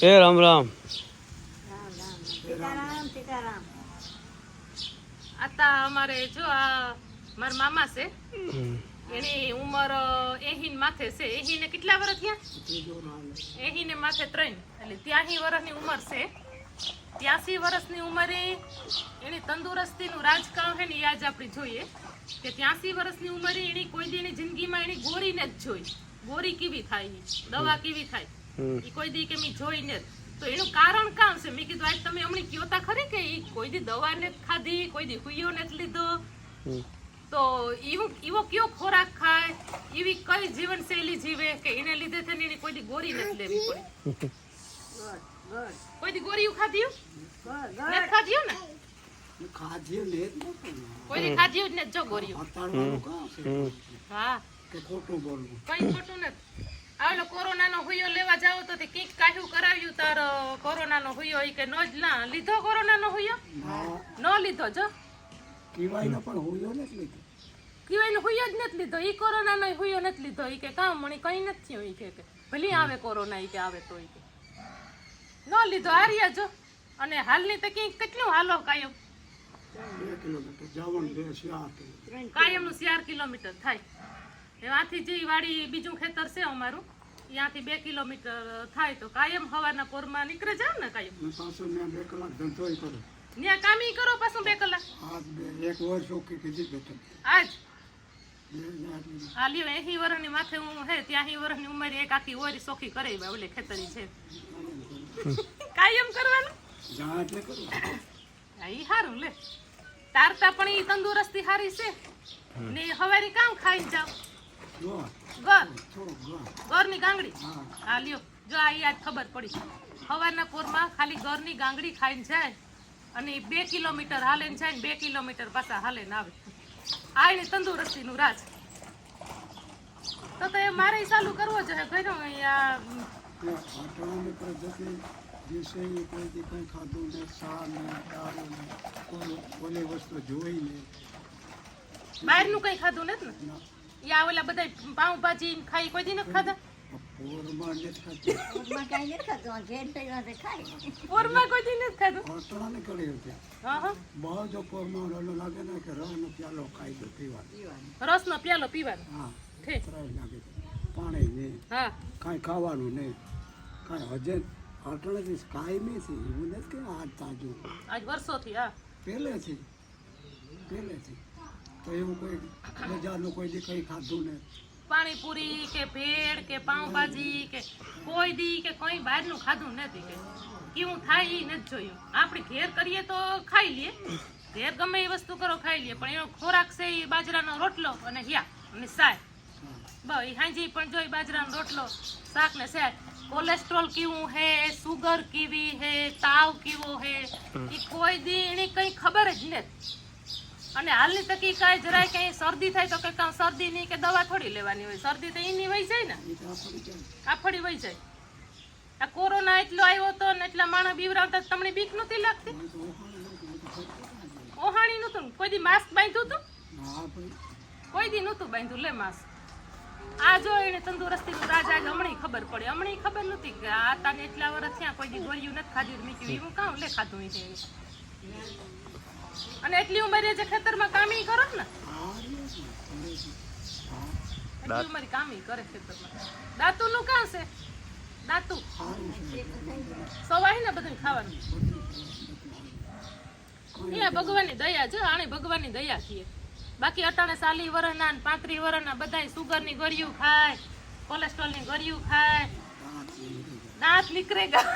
એ રામ રામ. સીતારામ સીતારામ આ તા અમારે જો આ મારા મામા છે એની ઉંમર એહીન માથે છે. એહીને કેટલા વર્ષ થયા? એહીને માથે ત્રણ. એટલે ત્યાંસી વર્ષની ઉંમર છે. ત્યાંસી વર્ષની ઉંમરે એની તંદુરસ્તીનું રાજકારણ છે ને આજ આપણે જોઈએ. કે ત્યાંસી વર્ષની ઉંમરે એની કોઈ દી એની જિંદગીમાં એની ગોરીને જ જોઈ. ગોરી કેવી થાય દવા કેવી થાય? ઈ કોઈ દી કે મેં જોઈ ને તો એનું કારણ કામ છે? મેં કીધું આજ તમે હમણાં કયો તા ખરી કે ઈ કોઈ દી દવા ને ખાધી કોઈ દી હુઈયો ને લીધો? તો એવું એવો કયો ખોરાક ખાય? એવી કઈ જીવન શૈલી જીવે કે એને લીધે થઈને એની કોઈ દી ગોરી નથી લેવી પડે કોઈ? દી ગોરી ખાધ્યું? નથી ખાધ્યું ને. કોઈ દી ખાધ્યું જ નથી જો? હમ. હા. કે ખોટું બોલવું. કઈ ખોટું નથી. આવેલો કોરોનાનો હુયો લેવા જાવ તો તે કંઈક કાહ્યું કરાવ્યું તાર કોરોનાનો હુયો કે નો જ ના. લીધો કોરોનાનો હુયો? નો. લીધો જો. કીવાયને પણ હુયો નથી લીધો. કીવાયનો હુયો જ નથી લીધો. ઈ કોરોનાનો હુયો નથી લીધો. ઈ કે કામ મણી કઈ નથી થયું ઈ કે ભલી આવે કોરોના ઈ કે આવે તો ઈ કે. નો લીધો. હાર્યા જો. અને હાલની તો કંઈક કેટલું હાલો કાયમ? કાયમનું ચાર કિલોમીટર થાય. એમાંથી જે વાડી બીજું ખેતર છે અમારું ત્યાંથી બે કિલોમીટર થાય તો કાયમ હવારના પોરમાં નીકળે જાવ ને કાયમ? અને પાછું મેં બે કલાક ધંધો કરો. ત્યાં કામી કરો પાછું બે કલાક? આજ બે એક વર્ષ ઓકી કીધી બેઠક આજ? લ્યો એસી વર્ષની માથે હું હે ત્યાં હી વર્ષની ઉંમર એક આખી ઓરી સોખી કરે બા ઓલે ખેતરી છે. કાયમ કરવાનું? જા એટલે કરું. હા, ઈ હારું લે. તારતા પણ ઈ તંદુરસ્તી હારી છે. ને હવારી કામ ખાઈ જાવ ગર. ગરની ગાંગડી. હા લ્યો. જો આ આજ ખબર પડી. સવારના પોરમાં ખાલી ઘરની ગાંગડી ખાઈને જાય અને બે કિલોમીટર હાલે ને જાય ને બે કિલોમીટર પાછા હાલે ને આવે. આ તંદુરસ્તી તંદુરસ્તીનું રાજ. તો તો મારે ચાલુ કરવો જોઈએ ઘરે અહીંયા દિવસે ઈ કંઈ બહારનું કંઈ ખાધું નથી ના, યા ઓલા બધા પાઉંભાજી ને ખાઈ કોઈ દી નથી ખાધા? નથી કાંઈ નથી હશે ખાય. પોરમાં કોઈ દિન નથી ખાધું? અટાણે કરી હતી. હા હા. બહુ જો પોરમાં ઓલો લાગે ને કે રવાનો પ્યાલો ખાઈ દો પીવાનો. પીવાનું. રસનો પ્યાલો પીવાનો? હા. ઠીક લાગે પાણી નહીં. હા. કાંઈ ખાવાનું નહીં. કાંઈ હજે અટાણેથી કાયમી છે એવું નથી કે આજ તાજું. આજ વર્ષોથી હા. પહેલેથી. પહેલેથી. તો એવું કોઈ બજારનું કોઈ દી કંઈ ખાધું નહીં. પાણીપુરી કે ભેળ કે પાઉંભાજી કે કોઈ દી કે કંઈ બહારનું ખાધું નથી કે. કેવું થાય એ નથી જોયું. આપણે ઘેર કરીએ તો ખાઈ લઈએ. ઘેર ગમે એ વસ્તુ કરો ખાઈ લઈએ. પણ એનો ખોરાક છે એ બાજરાનો રોટલો અને હિયા અને સાય બસ હાંજી પણ જોઈ બાજરાનો રોટલો શાક ને સાય કોલેસ્ટ્રોલ કેવું હે સુગર કેવી હે તાવ કેવો હે એ કોઈ દી એની કઈ ખબર જ નથી. અને હાલની તકી કાંઈ જરાય કઈ શરદી થાય તો કે કાં શરદીની કે દવા થોડી લેવાની હોય. શરદી તો એની વહી જાય ને. કાફડી વહી જાય. આ કોરોના એટલો આવ્યો હતો ને એટલા માણસ બીવરાવતા તમને બીક નહોતી લાગતી? ઓહાણ નહોતું કોઈ દી માસ્ક બાંધ્યું હતું? કોઈ દી નહોતું બાંધ્યું, લે માસ્ક. આ જો એને તંદુરસ્તીનું રાજ આજ હમણાં ખબર પડે. હમણાં ખબર નહોતી કે આ તાને એટલા વર્ષ થયા, કોઈ દી ગોળીયું નથી ખાધ્યું મેં કીધું એવું કામ લે ખાધું એને અને એટલી ઉંમરે જે ખેતરમાં કામી કરો ને. એટલી ઉંમરે કામી કરે ખેતરમાં. દાતુનું કાં છે? દાતુ. સવાય ને બધું ખાવાનું. એ ભગવાનની દયા છે આને ભગવાનની દયા છીએ. બાકી અટાણે સાલી વરના ને પાંત્રી વરના બધાય સુગરની ગળિયું ખાય કોલેસ્ટ્રોલની ગળિયું ખાય. દાંત નીકળે નીકળેગા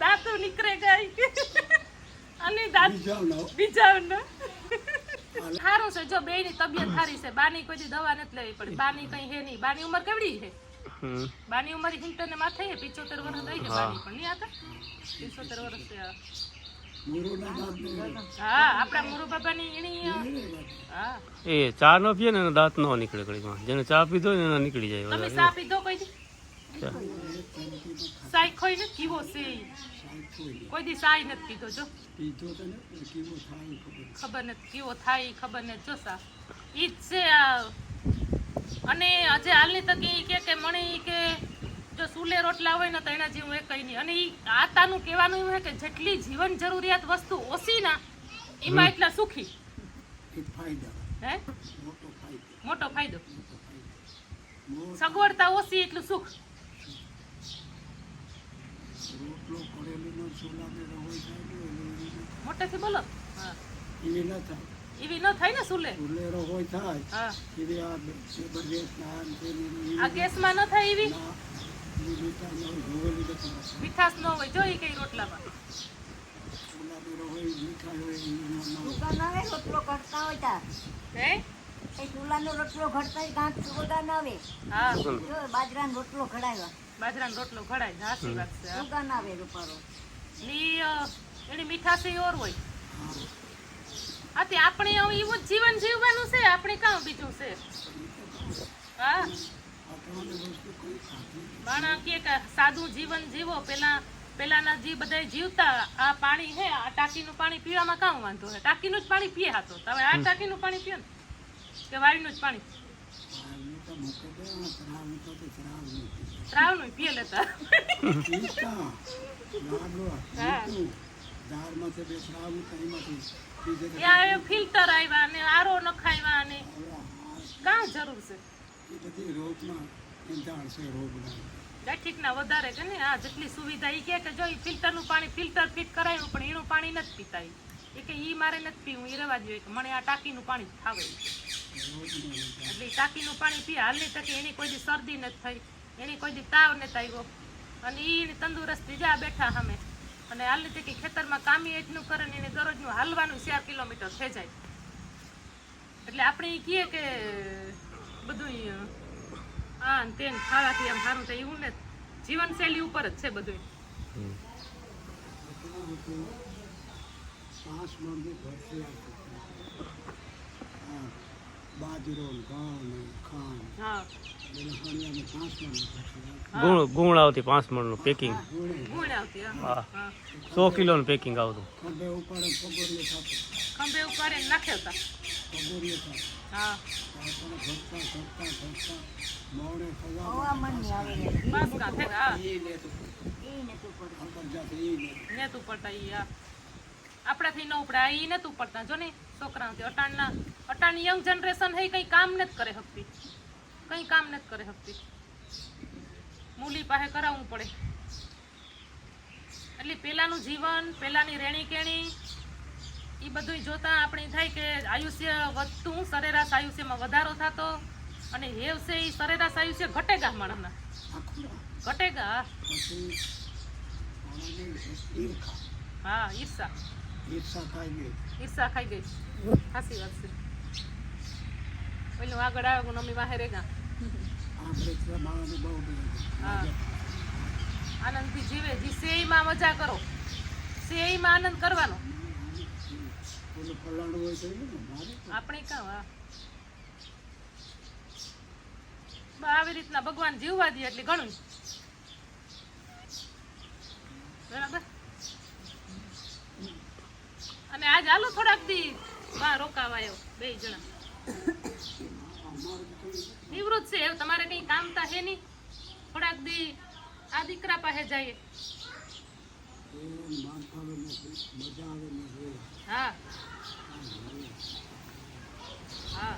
દાંતો નીકળેગા અને દાંત બીજા સારું છે જો બે ની તબિયત સારી છે બાની કોઈ દવા નથી લેવી પડે બાની કઈ હે નહીં. બાની ઉંમર કેવડી છે? બાની ઉંમર હિંટર ને માથે છે પિચોતેર વર્ષ થઈ છે બાની. પણ નહીં હતા પિચોતેર વર્ષ છે હા. હા એ ચા નો પીએ ને દાંત નો નીકળે જેને ચા પીધો ને એના નીકળી જાય ચા પીધો કોઈ. સાઈ ખોઈ ને કીવો છે કોઈ દી સાઈ નથી પીધો જો ખબર નથી કેવો થાય ખબર નથી જો સા ઈ જ છે અને આજે હાલની તક એ કે કે ઈ કે જો સુલે રોટલા હોય ને તો એના જેવું એ કઈ નહીં અને એ આતાનું કહેવાનું એવું કે જેટલી જીવન જરૂરિયાત વસ્તુ ઓછી ના એમાં એટલા સુખી હે મોટો ફાયદો સગવડતા ઓછી એટલું સુખ રોટલો કરેલીનો ને એવી મોટેથી બોલો. હા. એવી ન થાય. એવી ન થાય ને સુલે? થાય. હા. એવી આ ને આ ગેસમાં ન થાય એવી ન. હોય, કઈ રોટલામાં. રોટલો ઘડતા હોય તાર. હે? એ ચૂલાનો રોટલો ઘડતા હોય ગાંઠ ના આવે. હા. જો બાજરાનો રોટલો ઘડાવ્યા બાજરાનો રોટલો ઘડાય હાસી વાત છે. હા. આવે રૂપારો ની એની મીઠાસી ઓર હોય. આથી આપણે હવે એવું જ જીવન જીવવાનું છે આપણે કામ બીજું છે? હા? માણા કે કે સાદું જીવન જીવો પેલા પેલાના જે બધા જીવતા આ પાણી હે આ ટાંકીનું પાણી પીવામાં કામ વાંધો હે? ટાંકીનું જ પાણી પીએ હાતો તમે આ ટાંકીનું પાણી પીઓ ને. કે વાડીનું જ પાણી. તો ત્રાવનું પીએ. લેતા દાળમાંથી બે એ ફિલ્ટર આવ્યા ને આરો નખાવ્યા ને કાં જરૂર છે એ બધી રોગમાં નિદાન છે રોગના. ઠીકના વધારે કે ને આ જેટલી સુવિધા એ કે જો ફિલ્ટરનું પાણી ફિલ્ટર ફિટ કરાયું પણ એનું પાણી નથી પીતા. એ કે ઈ મારે નથી પીવું એ રહેવા જોઈએ કે મને આ ટાંકીનું પાણી નિદાન. એટલે ટાંકીનું પાણી પી, હાલની તકે એની કોઈ શરદી નથી થઈ, એની કોઈ તાવ નથી આવ્યો. અને ઈ તંદુરસ્તી જા બેઠા સામે અને હાલની તકે ખેતરમાં કામી એટલું કરે ને એને દરરોજનું હાલવાનું ચાર કિલોમીટર થઈ જાય. એટલે આપણે એ કહીએ કે બધું આ ને તે ખાવાથી આમ સારું થાય, એવું ને જીવનશૈલી ઉપર જ છે બધું બધું પાંચ આવતી. બાજરો ઘઉં ખાંડ. ગુણ ગુણ આવતી પાંચ મણનું પેકિંગ સો કિલો આવતી. હા. હા. હા. સો કિલોનું પેકિંગ આવતું. ખંભે ઉપાડે ખંભે મોડે સજા આપણાથી ન ઉપડાય એ નથી ઉપડતા. જો ને છોકરાઓથી અટાણના અટાણની યંગ જનરેશન હે કંઈ કામ નથી કરે શકતી કંઈ કામ નથી કરે શકતી મૂલી પાસે કરાવવું પડે. એટલે પેલાનું જીવન પેલાની રેણી કેણી એ બધું જોતા આપણે થાય કે આયુષ્ય વધતું સરેરાશ આયુષ્યમાં વધારો થતો અને હેવ છે એ સરેરાશ આયુષ્ય ઘટેગા માણસના. ઘટેગા? હા ઈર્ષા. ઈર્ષા ખાઈ ગઈ. ઈર્ષા ખાઈ ગઈ સાચી વાત છે. પેલું આગળ આવે મમ્મી વાહે રેગા. હા. આનંદથી જીવે, જી સેયમાં મજા કરો. સેયમાં આનંદ કરવાનો. આપણે કાં હા. આવી રીતના ભગવાન જીવવા દે એટલે ઘણું બરાબર? અને આજ હાલો થોડાક દી. બા રોકાવાયો બે જણા. નિવૃત્ત છે એવું તમારે કઈ કામતા હે નહીં. થોડાક દી આ દીકરા પાસે જઈએ. હા. હા.